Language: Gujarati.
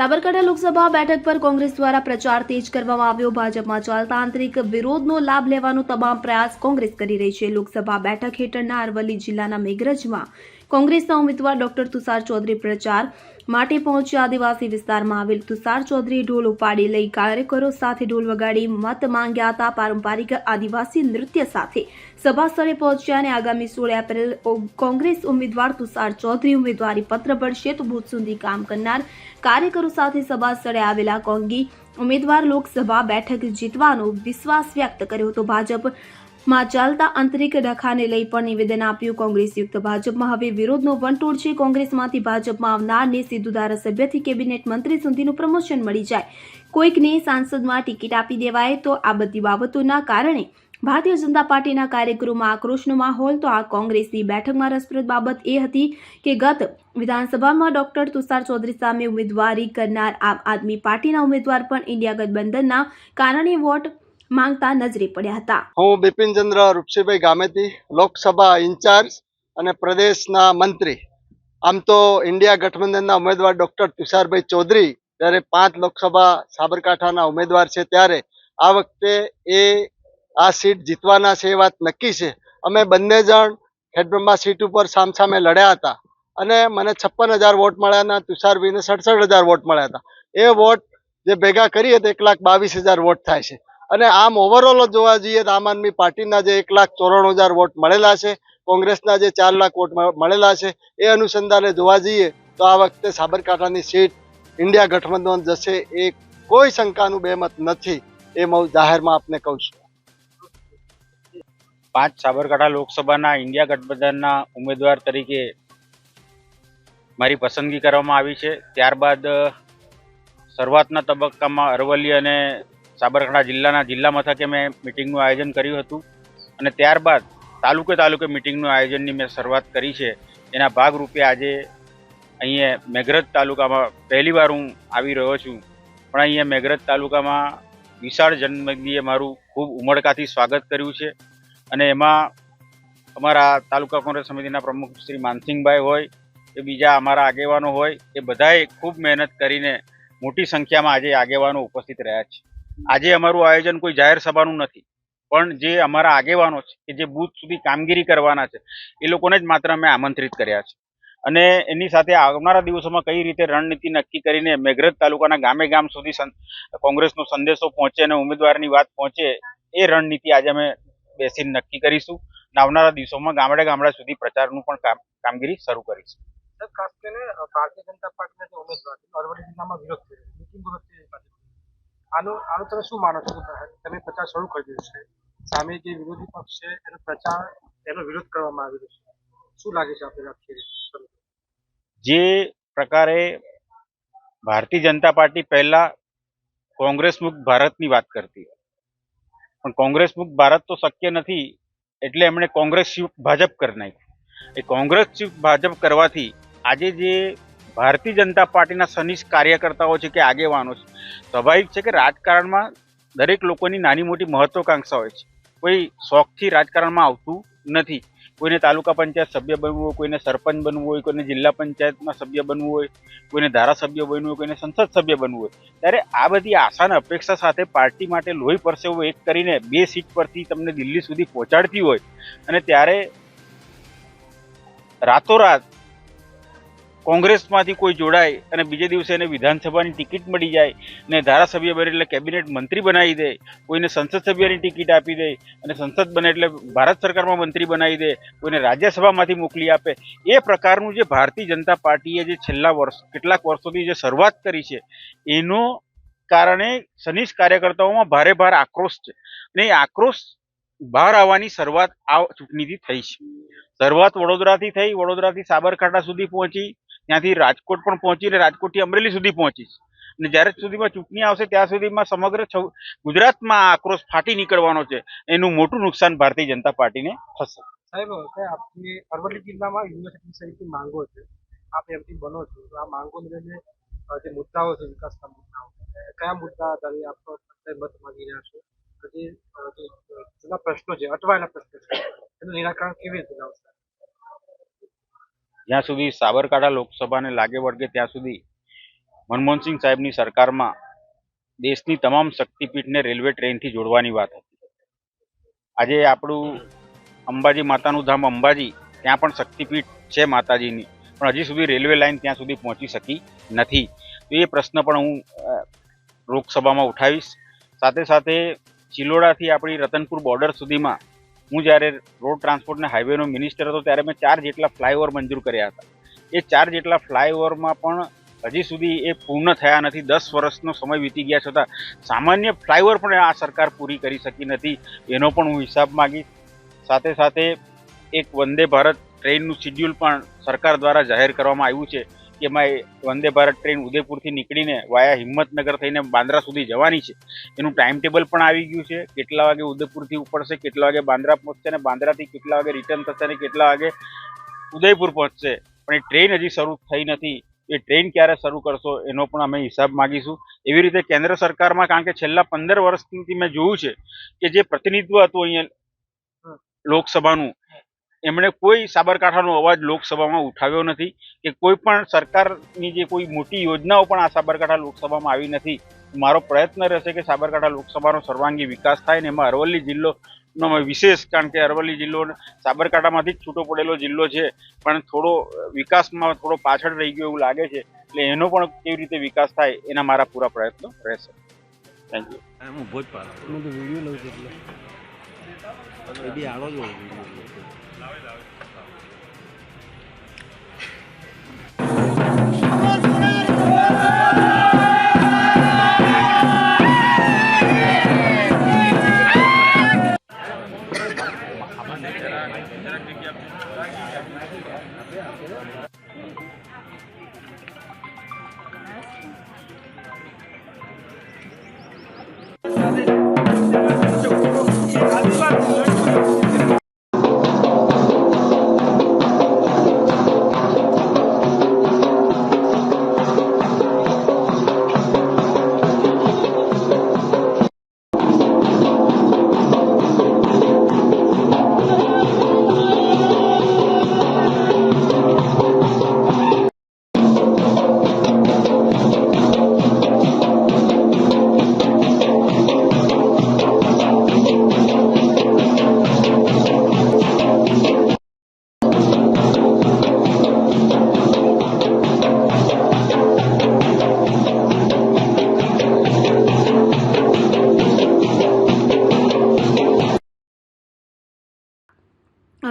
સાબરકાંઠા લોકસભા બેઠક પર કોંગ્રેસ દ્વારા પ્રચાર તેજ કરવામાં આવ્યો. ભાજપમાં ચાલતા આંતરિક વિરોધનો લાભ લેવાનો તમામ પ્રયાસ કોંગ્રેસ કરી રહી છે. લોકસભા બેઠક હેઠળના અરવલ્લી જિલ્લાના મેઘરજમાં કોંગ્રેસના ઉમેદવાર ડોક્ટર તુષાર ચૌધરી પ્રચાર માટે પહોંચ્યા આદિવાસી વિસ્તારમાં આવેલ તુષાર ચૌધરીએ ઢોલ ઉપાડી લઈ કાર્યકરો સાથે ઢોલ વગાડી મત માંગ્યા હતા. પારંપરિક આદિવાસી નૃત્ય સાથે સભા પહોંચ્યા અને આગામી સોળ એપ્રિલ કોંગ્રેસ ઉમેદવાર તુષાર ચૌધરી ઉમેદવારી પત્ર ભરશે. તો બુથ સુધી કામ કરનાર કાર્યકરો સાથે સભા સ્થળે આવેલા કોંગી ઉમેદવાર લોકસભા બેઠક જીતવાનો વિશ્વાસ વ્યક્ત કર્યો હતો. ભાજપ માં ચાલતા આંતરિક ડખાને લઈ પણ નિવેદન આપ્યું કોંગ્રેસ યુક્ત ભાજપમાં. હવે વિરોધનો વંટોળ છે. કોંગ્રેસમાંથી ભાજપમાં આવનારને સીધું ધારાસભ્યથી કેબિનેટ મંત્રી સુધીનું પ્રમોશન મળી જાય. કોઈકને સાંસદમાં ટિકિટ આપી દેવાય તો આ બધી બાબતોના કારણે ભારતીય જનતા પાર્ટીના કાર્યકરોમાં આક્રોશનો માહોલ. તો આ કોંગ્રેસની બેઠકમાં રસપ્રદ બાબત એ હતી કે ગત વિધાનસભામાં ડોક્ટર તુષાર ચૌધરી સામે ઉમેદવારી કરનાર આમ આદમી પાર્ટીના ઉમેદવાર પણ ઇન્ડિયા ગઠબંધનના કારણે વોટ માંગતા નજરે પડ્યા હતા. હું બિપિનચંદ્ર રૂપસીભાઈ ગામેતી લોકસભા ઇન્ચાર્જ અને પ્રદેશના મંત્રી. આમ તો ઇન્ડિયા ગઠબંધનના ઉમેદવાર ડોક્ટર તુષારભાઈ ચૌધરી જ્યારે પાંચ લોકસભા સાબરકાંઠાના ઉમેદવાર છે ત્યારે આ વખતે એ આ સીટ જીતવાના છે એ વાત નક્કી છે. અમે બંને જણ ખેડબ્રહ્મા સીટ ઉપર સામસામે લડ્યા હતા અને મને છપ્પન હજાર વોટ મળ્યા હતા તુષારભાઈને સડસઠ હજાર વોટ મળ્યા હતા. એ વોટ જે ભેગા કરીએ તો એક લાખ બાવીસ હજાર વોટ થાય છે. અને આમ ઓવરઓલ જોવા જઈએ તો આમ આદમી પાર્ટીના જે એક લાખ ચોરાણું હજાર વોટ મળેલા છે, કોંગ્રેસના જે ચાર લાખ વોટ મળેલા છે, એ અનુસંધાને જોવા જઈએ તો આ વખતે સાબરકાંઠાની સીટ ઇન્ડિયા ગઠબંધન જશે એ કોઈ શંકાનું બેમત નથી, એ હું જાહેરમાં આપને કહું છું. પાંચ સાબરકાંઠા લોકસભાના ઇન્ડિયા ગઠબંધનના ઉમેદવાર તરીકે મારી પસંદગી કરવામાં આવી છે. ત્યારબાદ શરૂઆતના તબક્કામાં અરવલ્લી અને સાબરકાંઠા જિલ્લાના જિલ્લા મથકે મેં મિટિંગનું આયોજન કર્યું હતું. અને ત્યારબાદ તાલુકે તાલુકે મિટિંગનું આયોજનની મેં શરૂઆત કરી છે. એના ભાગરૂપે આજે અહીંયા મેઘરજ તાલુકામાં પહેલીવાર હું આવી રહ્યો છું. પણ અહીંયા મેઘરજ તાલુકામાં વિશાળ જનમેદનીએ મારું ખૂબ ઉમળકાથી સ્વાગત કર્યું છે. અને એમાં અમારા તાલુકા કોંગ્રેસ સમિતિના પ્રમુખ શ્રી માનસિંહભાઈ હોય કે બીજા અમારા આગેવાનો હોય, એ બધાએ ખૂબ મહેનત કરીને મોટી સંખ્યામાં આજે આગેવાનો ઉપસ્થિત રહ્યા છે. આજે અમારું આયોજન કોઈ જાહેર સભાનું નથી. પણ જે અમારા આગેવાનો છે, કે જે બૂથ સુધી કામગીરી કરવાના છે, એ લોકોને જ માત્ર અમે આમંત્રિત કર્યા છે. અને એની સાથે આવનારા દિવસોમાં કઈ રીતે રણનીતિ નક્કી કરીને મેઘરજ તાલુકાના ગામે ગામ સુધી કોંગ્રેસનો સંદેશો પહોંચે અને ઉમેદવારની વાત પહોંચે, એ રણનીતિ આજે અમે બેસીને નક્કી કરીશું આવનારા દિવસોમાં ગામડે ગામડા સુધી પ્રચારનું પણ કામ, કામગીરી શરૂ કરીશું. ખાસ કરીને ભારતીય જનતા પાર્ટીના ઉમેદવાર અરવલ્લી જિલ્લામાં વિરોધ કર્યો મિટિંગ વિરોધ છે ભાજપની. આનો આનો તમે શું માનો છો? તમે પ્રચાર શરૂ કરી દીધો છે. સામે જે વિરોધી પક્ષ છે, એનો પ્રચાર, એનો વિરોધ કરવામાં આવી રહ્યો છે. શું લાગે છે આપણે જે પ્રકારે ભારતીય જનતા પાર્ટી પહેલા કોંગ્રેસ મુક્ત ભારતની વાત કરતી પણ કોંગ્રેસ મુક્ત ભારત તો શક્ય નથી, એટલે એમણે કોંગ્રેસ યુક્ત ભાજપ કરી નાખ્યું. એ કોંગ્રેસ યુક્ત ભાજપ કરવાથી આજે જે ભારતીય જનતા પાર્ટીના સનિષ્ઠ કાર્યકર્તાઓ છે કે આગેવાનો છે. સ્વાભાવિક છે કે રાજકારણમાં દરેક લોકોની નાની મોટી મહત્વકાંક્ષા હોય છે. કોઈ શોખથી રાજકારણમાં આવતું નથી. કોઈને તાલુકા પંચાયત સભ્ય બનવું હોય, કોઈને સરપંચ બનવું હોય, કોઈને જિલ્લા પંચાયતમાં સભ્ય બનવું હોય, કોઈને ધારાસભ્ય બનવું હોય, કોઈને સંસદ સભ્ય બનવું હોય. ત્યારે આ બધી આશા અપેક્ષા સાથે પાર્ટી માટે લોહી પરસેવો એક કરીને બે સીટ પરથી તમને દિલ્હી સુધી પહોંચાડતી હોય અને ત્યારે રાતોરાત કોંગ્રેસમાંથી કોઈ જોડાય અને બીજે દિવસે એને વિધાનસભાની ટિકિટ મળી જાય ને ધારાસભ્ય બને એટલે કેબિનેટ મંત્રી બનાવી દે, કોઈને સંસદ સભ્યની ટિકિટ આપી દે અને સંસદ બને એટલે ભારત સરકારમાં મંત્રી બનાવી દે, કોઈને રાજ્યસભામાંથી મોકલી આપે. એ પ્રકારનું જે ભારતીય જનતા પાર્ટીએ જે છેલ્લા વર્ષ, કેટલાક વર્ષોથી જે શરૂઆત કરી છે, એનો કારણે સનિષ્ઠ કાર્યકર્તાઓમાં ભારે ભાર આક્રોશ છે. અને એ આક્રોશ બહાર આવવાની શરૂઆત આ ચૂંટણીથી થઈ છે. શરૂઆત વડોદરાથી થઈ, વડોદરાથી સાબરકાંઠા સુધી પહોંચી ત્યાંથી રાજકોટ પણ પહોંચી અને રાજકોટથી અમરેલી સુધી પહોંચી અને જ્યારે સુધીમાં ચૂંટણી આવશે ત્યાં સુધીમાં સમગ્ર ગુજરાતમાં આક્રોશ ફાટી નીકળવાનો છે. એનું મોટું નુકસાન ભારતીય જનતા પાર્ટીને થશે. સાહેબ આપની અરવલ્લી જિલ્લામાં યુનિવર્સિટી સહિતની માંગો છે. આપ એમપી બનો છો. તો આ માંગોને લઈને જે મુદ્દાઓ છે, વિકાસના મુદ્દાઓ કયા મુદ્દા આધારે આપ મત માંગી રહ્યા છો? જે જૂના પ્રશ્નો છે, અટવાયેલા પ્રશ્નો છે, એનું નિરાકરણ કેવી રીતે લાવશે? જ્યાં સુધી સાબરકાંઠા લોકસભાને લાગે વળગે ત્યાં સુધી મનમોહનસિંહ સાહેબની સરકારમાં દેશની તમામ શક્તિપીઠને રેલવે ટ્રેનથી જોડવાની વાત હતી. આજે આપણું અંબાજી માતાનું ધામ અંબાજી, ત્યાં પણ શક્તિપીઠ છે માતાજીની, પણ હજી સુધી રેલવે લાઇન ત્યાં સુધી પહોંચી શકી નથી. તો એ પ્રશ્ન પણ હું લોકસભામાં ઉઠાવીશ. સાથે સાથે ચિલોડાથી આપણી રતનપુર બોર્ડર સુધીમાં હું જ્યારે રોડ ટ્રાન્સપોર્ટ અને હાઈવેનો મિનિસ્ટર હતો ત્યારે મેં ચાર જેટલા ફ્લાયઓવર મંજૂર કર્યા હતા. એ ચાર જેટલા ફ્લાયઓવરમાં પણ હજી સુધી એ પૂર્ણ થયા નથી. દસ વર્ષનો સમય વીતી ગયા છતાં સામાન્ય ફ્લાયઓવર પણ આ સરકાર પૂરી કરી શકી નથી. એનો પણ હું હિસાબ માગીશ. સાથે સાથે એક વંદે ભારત ટ્રેનનું શિડ્યુલ પણ સરકાર દ્વારા જાહેર કરવામાં આવ્યું છે. એમાં વંદે ભારત ટ્રેન ઉદયપુરથી નીકળીને વાયા હિંમતનગર થઈને બાંદ્રા સુધી જવાની છે. એનું ટાઈમ ટેબલ પણ આવી ગયું છે. કેટલા વાગે ઉદયપુરથી ઉપડશે કેટલા વાગે બાંદ્રા પહોંચશે અને બાંદ્રાથી કેટલા વાગે રિટર્ન થશે અને કેટલા વાગે ઉદયપુર પહોંચશે. પણ એ ટ્રેન હજી શરૂ થઈ નથી. એ ટ્રેન ક્યારે શરૂ કરશો એનો પણ અમે હિસાબ માગીશું. એવી રીતે કેન્દ્ર સરકારમાં કારણ કે છેલ્લા પંદર વર્ષથી મેં જોયું છે કે જે પ્રતિનિધિત્વ હતું અહીંયા લોકસભાનું એમણે કોઈ સાબરકાંઠાનો અવાજ લોકસભામાં ઉઠાવ્યો નથી કે કોઈ પણ સરકારની જે કોઈ મોટી યોજનાઓ પણ આ સાબરકાંઠા લોકસભામાં આવી નથી. મારો પ્રયત્ન રહેશે કે સાબરકાંઠા લોકસભાનો સર્વાંગી વિકાસ થાય ને એમાં અરવલ્લી જિલ્લો નો વિશેષ કારણ કે અરવલ્લી જિલ્લો સાબરકાંઠામાંથી જ છૂટો પડેલો જિલ્લો છે પણ થોડો વિકાસમાં થોડો પાછળ રહી ગયો એવું લાગે છે. એટલે એનો પણ કેવી રીતે વિકાસ થાય એના મારા પૂરા પ્રયત્નો રહેશે. થેન્ક યુ હું ભોજ પાડો હું વીડિયો લઉં છું એટલે. એ બી આડો જ હોય.